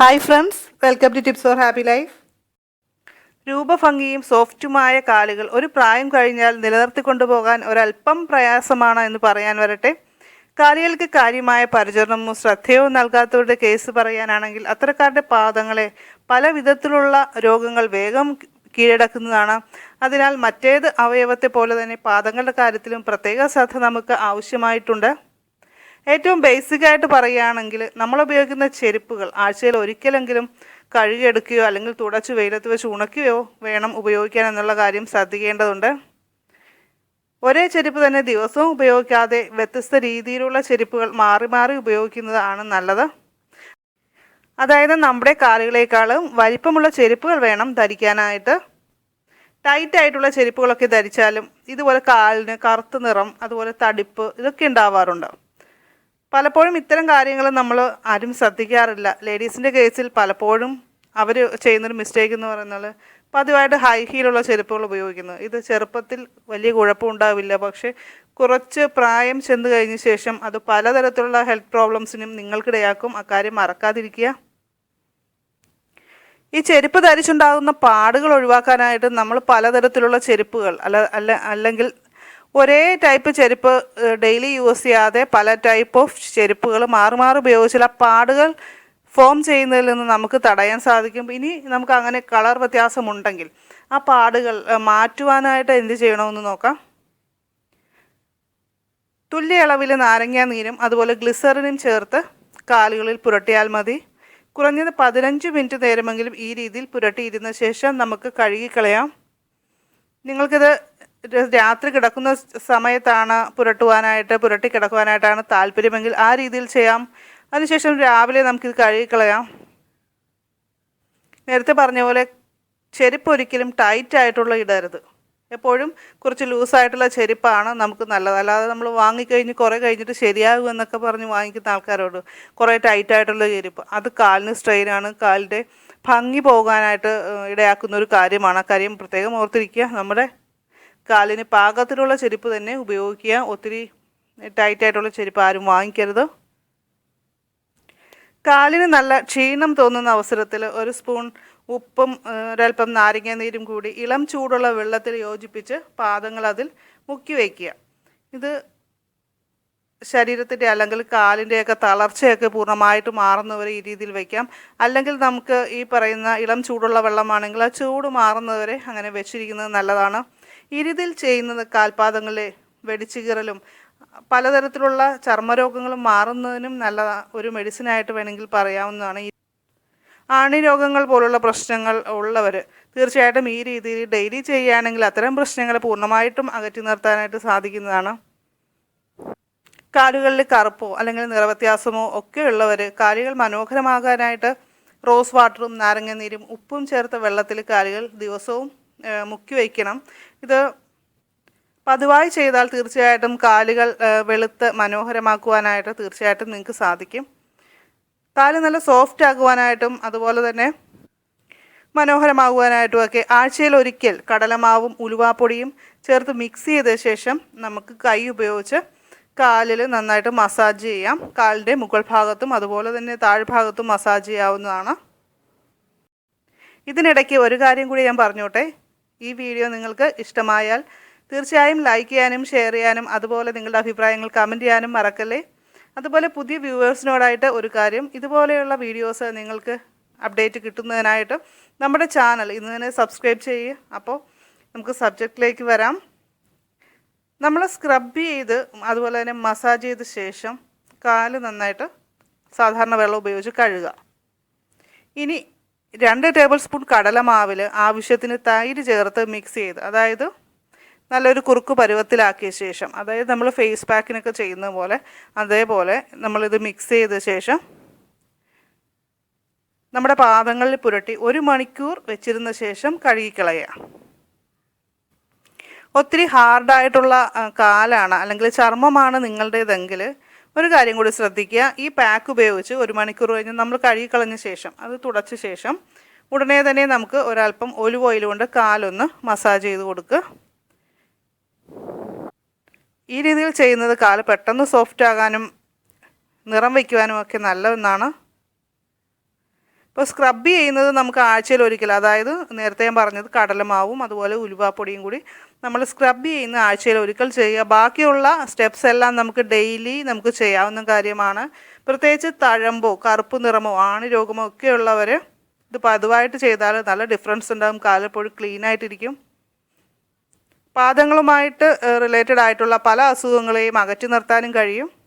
Hi friends welcome to tips for happy life രൂപഭംഗിയും സോഫ്റ്റുമായ കാലുകൾ ഒരു പ്രായം കഴിഞ്ഞാൽ നിലനിർത്തിക്കൊണ്ടുപോകാൻ ഒരല്പം പ്രയാസമാണ് എന്ന് പറയാൻ വരട്ടെ. കാലുകൾക്ക് കാര്യമായ പരിചരണമോ ശ്രദ്ധയോ നൽകാത്തവരുടെ കേസ് പറയാനാണെങ്കിൽ അത്തരക്കാരുടെ പാദങ്ങളെ പല വിധത്തിലുള്ള രോഗങ്ങൾ വേഗം കീഴടക്കുന്നതാണ്. അതിനാൽ മറ്റേത് അവയവത്തെ പോലെ തന്നെ പാദങ്ങളുടെ കാര്യത്തിലും പ്രത്യേക ശ്രദ്ധ നമുക്ക് ആവശ്യമായിട്ടുണ്ട്. ഏറ്റവും ബേസിക് ആയിട്ട് പറയുകയാണെങ്കിൽ നമ്മൾ ഉപയോഗിക്കുന്ന ചെരുപ്പുകൾ ആഴ്ചയിൽ ഒരിക്കലെങ്കിലും കഴുകിയെടുക്കുകയോ അല്ലെങ്കിൽ തുടച്ച് വെയിലത്ത് വെച്ച് ഉണക്കുകയോ വേണം ഉപയോഗിക്കാൻ എന്നുള്ള കാര്യം ശ്രദ്ധിക്കേണ്ടതുണ്ട്. ഒരേ ചെരുപ്പ് തന്നെ ദിവസവും ഉപയോഗിക്കാതെ വ്യത്യസ്ത രീതിയിലുള്ള ചെരുപ്പുകൾ മാറി മാറി ഉപയോഗിക്കുന്നതാണ് നല്ലത്. അതായത് നമ്മുടെ കാലുകളേക്കാളും വലിപ്പമുള്ള ചെരുപ്പുകൾ വേണം ധരിക്കാനായിട്ട്. ടൈറ്റ് ആയിട്ടുള്ള ചെരുപ്പുകളൊക്കെ ധരിച്ചാലും ഇതുപോലെ കാലിന് കറുത്ത നിറം അതുപോലെ തടിപ്പ് ഇതൊക്കെ ഉണ്ടാവാറുണ്ട്. പലപ്പോഴും ഇത്തരം കാര്യങ്ങൾ നമ്മൾ ആരും ശ്രദ്ധിക്കാറില്ല. ലേഡീസിന്റെ കേസിൽ പലപ്പോഴും അവർ ചെയ്യുന്നൊരു മിസ്റ്റേക്ക് എന്ന് പറയുന്നത് പതിവായിട്ട് ഹൈ ഹീലുള്ള ചെരുപ്പുകൾ ഉപയോഗിക്കുന്നു. ഇത് ചെറുപ്പത്തിൽ വലിയ കുഴപ്പമുണ്ടാവില്ല പക്ഷേ കുറച്ച് പ്രായം ചെന്ന് കഴിഞ്ഞ ശേഷം അത് പലതരത്തിലുള്ള ഹെൽത്ത് പ്രോബ്ലംസിനും നിങ്ങൾക്കിടയാക്കും. അക്കാര്യം മറക്കാതിരിക്കുക. ഈ ചെരുപ്പ് ധരിച്ചുണ്ടാകുന്ന പാടുകൾ ഒഴിവാക്കാനായിട്ട് നമ്മൾ പലതരത്തിലുള്ള ചെരുപ്പുകൾ അല്ല അല്ല അല്ലെങ്കിൽ ഒരേ ടൈപ്പ് ചെരുപ്പ് ഡെയിലി യൂസ് ചെയ്യാതെ പല ടൈപ്പ് ഓഫ് ചെരുപ്പുകൾ മാറി മാറി ഉപയോഗിച്ചാൽ ആ പാടുകൾ ഫോം ചെയ്യുന്നതിൽ നിന്ന് നമുക്ക് തടയാൻ സാധിക്കും. ഇനി നമുക്ക് അങ്ങനെ കളർ വ്യത്യാസമുണ്ടെങ്കിൽ ആ പാടുകൾ മാറ്റുവാനായിട്ട് എന്ത് ചെയ്യണമെന്ന് നോക്കാം. തുല്യ അളവിൽ നാരങ്ങ നീരും അതുപോലെ ഗ്ലിസറിനും ചേർത്ത് കാലുകളിൽ പുരട്ടിയാൽ മതി. കുറഞ്ഞത് പതിനഞ്ച് മിനിറ്റ് നേരമെങ്കിലും ഈ രീതിയിൽ പുരട്ടിയിരുന്ന ശേഷം നമുക്ക് കഴുകിക്കളയാം. നിങ്ങൾക്കിത് രാത്രി കിടക്കുന്ന സമയത്താണ് പുരട്ടുവാനായിട്ട് പുരട്ടി കിടക്കുവാനായിട്ടാണ് താല്പര്യമെങ്കിൽ ആ രീതിയിൽ ചെയ്യാം. അതിനുശേഷം രാവിലെ നമുക്കിത് കഴുകിക്കളയാം. നേരത്തെ പറഞ്ഞ പോലെ ചെരുപ്പ് ഒരിക്കലും ടൈറ്റ് ആയിട്ടുള്ള ഇടരുത്. എപ്പോഴും കുറച്ച് ലൂസായിട്ടുള്ള ചെരുപ്പാണ് നമുക്ക് നല്ലത്. അല്ലാതെ നമ്മൾ വാങ്ങിക്കഴിഞ്ഞ് കുറേ കഴിഞ്ഞിട്ട് ശരിയാകും എന്നൊക്കെ പറഞ്ഞ് വാങ്ങിക്കുന്ന ആൾക്കാരോട് കുറേ ടൈറ്റ് ആയിട്ടുള്ള ചെരുപ്പ്. അത് കാലിന് സ്ട്രെയിനാണ് കാലിന്റെ ഭംഗി പോകാനായിട്ട് ഇടയാക്കുന്ന ഒരു കാര്യമാണ്. ആ കാര്യം പ്രത്യേകം ഓർത്തിരിക്കുക. നമ്മുടെ കാലിന് പാകത്തിലുള്ള ചെരുപ്പ് തന്നെ ഉപയോഗിക്കുക. ഒത്തിരി ടൈറ്റായിട്ടുള്ള ചെരുപ്പ് ആരും വാങ്ങിക്കരുത്. കാലിന് നല്ല ക്ഷീണം തോന്നുന്ന അവസരത്തിൽ ഒരു സ്പൂൺ ഉപ്പും ഒരൽപ്പം നാരങ്ങ നീരും കൂടി ഇളം ചൂടുള്ള വെള്ളത്തിൽ യോജിപ്പിച്ച് പാദങ്ങൾ അതിൽ മുക്കി വയ്ക്കുക. ഇത് ശരീരത്തിന്റെ അല്ലെങ്കിൽ കാലിന്റെയൊക്കെ തളർച്ചയൊക്കെ പൂർണമായിട്ട് മാറുന്നവരെ ഈ രീതിയിൽ വയ്ക്കാം. അല്ലെങ്കിൽ നമുക്ക് ഈ പറയുന്ന ഇളം ചൂടുള്ള വെള്ളമാണെങ്കിൽ ആ ചൂട് മാറുന്നവരെ അങ്ങനെ വെച്ചിരിക്കുന്നത് നല്ലതാണ്. ഈ രീതിയിൽ ചെയ്യുന്നത് കാൽപാദങ്ങളിലെ വെടിച്ചുകീറലും പലതരത്തിലുള്ള ചർമ്മരോഗങ്ങളും മാറുന്നതിനും നല്ല ഒരു മെഡിസിനായിട്ട് വേണമെങ്കിൽ പറയാവുന്നതാണ് ഈ ആണി രോഗങ്ങൾ പോലുള്ള പ്രശ്നങ്ങൾ ഉള്ളവർ തീർച്ചയായിട്ടും ഈ രീതിയിൽ ഡെയിലി ചെയ്യുകയാണെങ്കിൽ അത്തരം പ്രശ്നങ്ങൾ പൂർണമായിട്ടും അകറ്റി നിർത്താനായിട്ട് സാധിക്കുന്നതാണ്. കാലുകളിൽ കറുപ്പോ അല്ലെങ്കിൽ നിറവ്യത്യാസമോ ഒക്കെ ഉള്ളവർ കാലുകൾ മനോഹരമാകാനായിട്ട് റോസ് വാട്ടറും നാരങ്ങനീരും ഉപ്പും ചേർത്ത വെള്ളത്തിൽ കാലുകൾ ദിവസവും മുക്കി വയ്ക്കണം. ഇത് പതിവായി ചെയ്താൽ തീർച്ചയായിട്ടും കാലുകൾ വെളുത്ത് മനോഹരമാക്കുവാനായിട്ട് തീർച്ചയായിട്ടും നിങ്ങൾക്ക് സാധിക്കും. കാൽ നല്ല സോഫ്റ്റ് ആക്കുവാനായിട്ടും അതുപോലെ തന്നെ മനോഹരമാകുവാനായിട്ടും ഒക്കെ ആഴ്ചയിൽ ഒരിക്കൽ കടലമാവും ഉലുവാപ്പൊടിയും ചേർത്ത് മിക്സ് ചെയ്ത ശേഷം നമുക്ക് കൈ ഉപയോഗിച്ച് കാലിൽ നന്നായിട്ട് മസാജ് ചെയ്യാം. കാലിന്റെ മുകൾ ഭാഗത്തും അതുപോലെ തന്നെ താഴ്ഭാഗത്തും മസാജ് ചെയ്യാവുന്നതാണ്. ഇതിനിടയ്ക്ക് ഒരു കാര്യം കൂടി ഞാൻ പറഞ്ഞോട്ടെ. ഈ വീഡിയോ നിങ്ങൾക്ക് ഇഷ്ടമായാൽ തീർച്ചയായും ലൈക്ക് ചെയ്യാനും ഷെയർ ചെയ്യാനും അതുപോലെ നിങ്ങളുടെ അഭിപ്രായങ്ങൾ കമന്റ് ചെയ്യാനും മറക്കല്ലേ? അതുപോലെ പുതിയ വ്യൂവേഴ്സിനോടായിട്ട് ഒരു കാര്യം ഇതുപോലെയുള്ള വീഡിയോസ് നിങ്ങൾക്ക് അപ്ഡേറ്റ് കിട്ടുന്നതിനായിട്ട് നമ്മുടെ ചാനൽ ഇന്ന് തന്നെ സബ്സ്ക്രൈബ് ചെയ്യുക. അപ്പോൾ നമുക്ക് സബ്ജക്റ്റിലേക്ക് വരാം. നമ്മൾ സ്ക്രബ് ചെയ്ത് അതുപോലെ തന്നെ മസാജ് ചെയ്ത ശേഷം കാൽ നന്നായിട്ട് സാധാരണ വെള്ളം ഉപയോഗിച്ച് കഴുകുക. ഇനി രണ്ട് ടേബിൾ സ്പൂൺ കടലമാവിൽ ആവശ്യത്തിന് തൈര് ചേർത്ത് മിക്സ് ചെയ്ത് അതായത് നല്ലൊരു കുറുക്ക് പരുവത്തിലാക്കിയ ശേഷം അതായത് നമ്മൾ ഫേസ് പാക്കിനൊക്കെ ചെയ്യുന്ന പോലെ അതേപോലെ നമ്മളിത് മിക്സ് ചെയ്ത ശേഷം നമ്മുടെ പാദങ്ങളിൽ പുരട്ടി ഒരു മണിക്കൂർ വെച്ചിരുന്ന ശേഷം കഴുകിക്കളയുക. ഒത്തിരി ഹാർഡായിട്ടുള്ള കാലാണ് അല്ലെങ്കിൽ ചർമ്മമാണ് നിങ്ങളുടേതെങ്കിൽ ഒരു കാര്യം കൂടി ശ്രദ്ധിക്കുക. ഈ പാക്ക് ഉപയോഗിച്ച് ഒരു മണിക്കൂർ കഴിഞ്ഞ് നമ്മൾ കഴുകിക്കളഞ്ഞ ശേഷം അത് തുടച്ച ശേഷം ഉടനെ തന്നെ നമുക്ക് ഒരല്പം ഒലിവ് ഓയിൽ കൊണ്ട് കാലൊന്ന് മസാജ് ചെയ്ത് കൊടുക്കുക. ഈ രീതിയിൽ ചെയ്യുന്നത് കാൽ പെട്ടെന്ന് സോഫ്റ്റ് ആകാനും നിറം വയ്ക്കുവാനും ഒക്കെ നല്ലതെന്നാണ് ഇപ്പോൾ സ്ക്രബ് ചെയ്യുന്നത് നമുക്ക് ആഴ്ചയിൽ ഒരിക്കൽ അതായത് നേരത്തെ ഞാൻ പറഞ്ഞത് കടലമാവും അതുപോലെ ഉലുവാപ്പൊടിയും കൂടി നമ്മൾ സ്ക്രബ് ചെയ്യുന്ന ആഴ്ചയിൽ ഒരിക്കൽ ചെയ്യുക. ബാക്കിയുള്ള സ്റ്റെപ്സ് എല്ലാം നമുക്ക് ഡെയിലി നമുക്ക് ചെയ്യാവുന്ന കാര്യമാണ്. പ്രത്യേകിച്ച് തഴമ്പോ കറുപ്പ് നിറമോ ആണി രോഗമോ ഒക്കെ ഉള്ളവർ ഇത് പതിവായിട്ട് ചെയ്താൽ നല്ല ഡിഫറൻസ് ഉണ്ടാകും കാലപ്പോഴും ക്ലീൻ ആയിട്ടിരിക്കും. പാദങ്ങളുമായിട്ട് റിലേറ്റഡ് ആയിട്ടുള്ള പല അസുഖങ്ങളെയും അകറ്റി നിർത്താനും കഴിയും.